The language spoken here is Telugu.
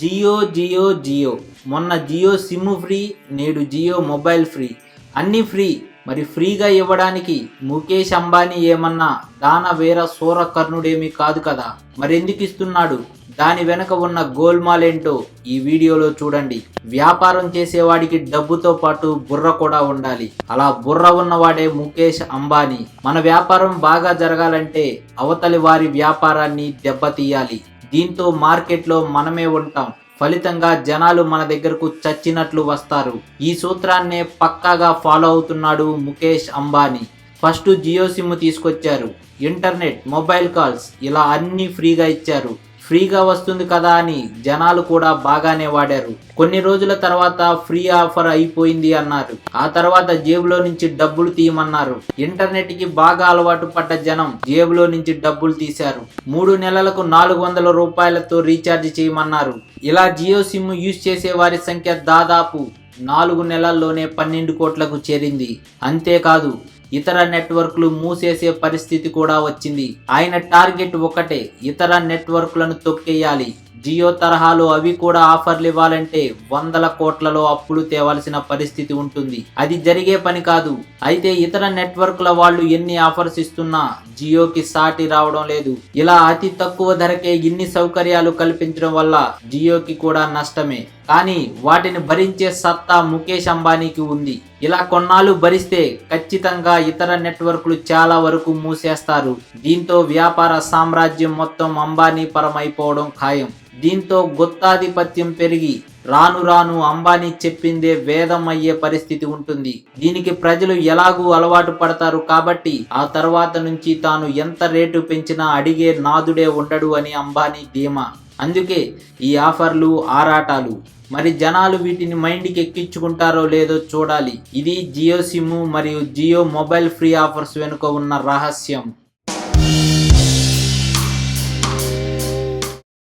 జియో జియో జియో. మొన్న జియో సిమ్ ఫ్రీ నేడు జియో మొబైల్ ఫ్రీ. అన్నీ ఫ్రీ. మరి ఫ్రీగా ఇవ్వడానికి ముఖేష్ అంబానీ ఏమన్నా దాన వేర సూర కర్ణుడేమీ కాదు కదా. మరెందుకు ఇస్తున్నాడు? దాని వెనక ఉన్న గోల్మాల్ ఏంటో ఈ వీడియోలో చూడండి. వ్యాపారం చేసేవాడికి డబ్బుతో పాటు బుర్ర కూడా ఉండాలి. అలా బుర్ర ఉన్నవాడే ముఖేష్ అంబానీ. మన వ్యాపారం బాగా జరగాలంటే అవతలి వారి వ్యాపారాన్ని దెబ్బతీయాలి. దీంతో మార్కెట్లో మనమే ఉంటాం. ఫలితంగా జనాలు మన దగ్గరకు చచ్చినట్లు వస్తారు. ఈ సూత్రాన్నే పక్కాగా ఫాలో అవుతున్నాడు ముఖేష్ అంబానీ. ఫస్ట్ జియో సిమ్ తీసుకొచ్చారు. ఇంటర్నెట్ మొబైల్ కాల్స్ ఇలా అన్ని ఫ్రీగా ఇచ్చారు. ఫ్రీగా వస్తుంది కదా అని జనాలు కూడా బాగానే వాడారు. కొన్ని రోజుల తర్వాత ఫ్రీ ఆఫర్ అయిపోయింది అన్నారు. ఆ తర్వాత జేబులో నుంచి డబ్బులు తీయమన్నారు. ఇంటర్నెట్కి బాగా అలవాటు పడ్డ జనం జేబులో నుంచి డబ్బులు తీశారు. మూడు నెలలకు నాలుగు వందల రూపాయలతో రీఛార్జ్ చేయమన్నారు. ఇలా జియో సిమ్ యూజ్ చేసే వారి సంఖ్య దాదాపు నాలుగు నెలల్లోనే పన్నెండు కోట్లకు చేరింది. అంతేకాదు ఇతర నెట్వర్క్లు మూసేసే పరిస్థితి కూడా వచ్చింది. ఆయన టార్గెట్ ఒకటే ఇతర నెట్వర్క్లను తొక్కేయాలి. జియో తరహాలో అవి కూడా ఆఫర్లు ఇవ్వాలంటే వందల కోట్లలో అప్పులు తేవాల్సిన పరిస్థితి ఉంటుంది. అది జరిగే పని కాదు. అయితే ఇతర నెట్వర్క్ల వాళ్ళు ఎన్ని ఆఫర్స్ ఇస్తున్నా జియోకి సాటి రావడం లేదు. ఇలా అతి తక్కువ ధరకే ఇన్ని సౌకర్యాలు కల్పించడం వల్ల జియోకి కూడా నష్టమే. కానీ వాటిని భరించే సత్తా ముఖేష్ అంబానీకి ఉంది. ఇలా కొన్నాళ్ళు భరిస్తే ఖచ్చితంగా ఇతర నెట్వర్క్లు చాలా వరకు మూసేస్తారు. దీంతో వ్యాపార సామ్రాజ్యం మొత్తం అంబానీ పరమైపోవడం ఖాయం. దీంతో గుత్తాధిపత్యం పెరిగి రాను రాను అంబానీ చెప్పిందే వేదం అయ్యే పరిస్థితి ఉంటుంది. దీనికి ప్రజలు ఎలాగూ అలవాటు పడతారు కాబట్టి ఆ తర్వాత నుంచి తాను ఎంత రేటు పెంచినా అడిగే నాదుడే ఉండడు అని అంబానీ ధీమా. అందుకే ఈ ఆఫర్లు ఆరాటాలు మరి జనాలు వీటిని మైండ్కి ఎక్కించుకుంటారో లేదో చూడాలి. ఇది జియో సిమ్ మరియు జియో మొబైల్ ఫ్రీ ఆఫర్స్ వెనుక ఉన్న రహస్యం.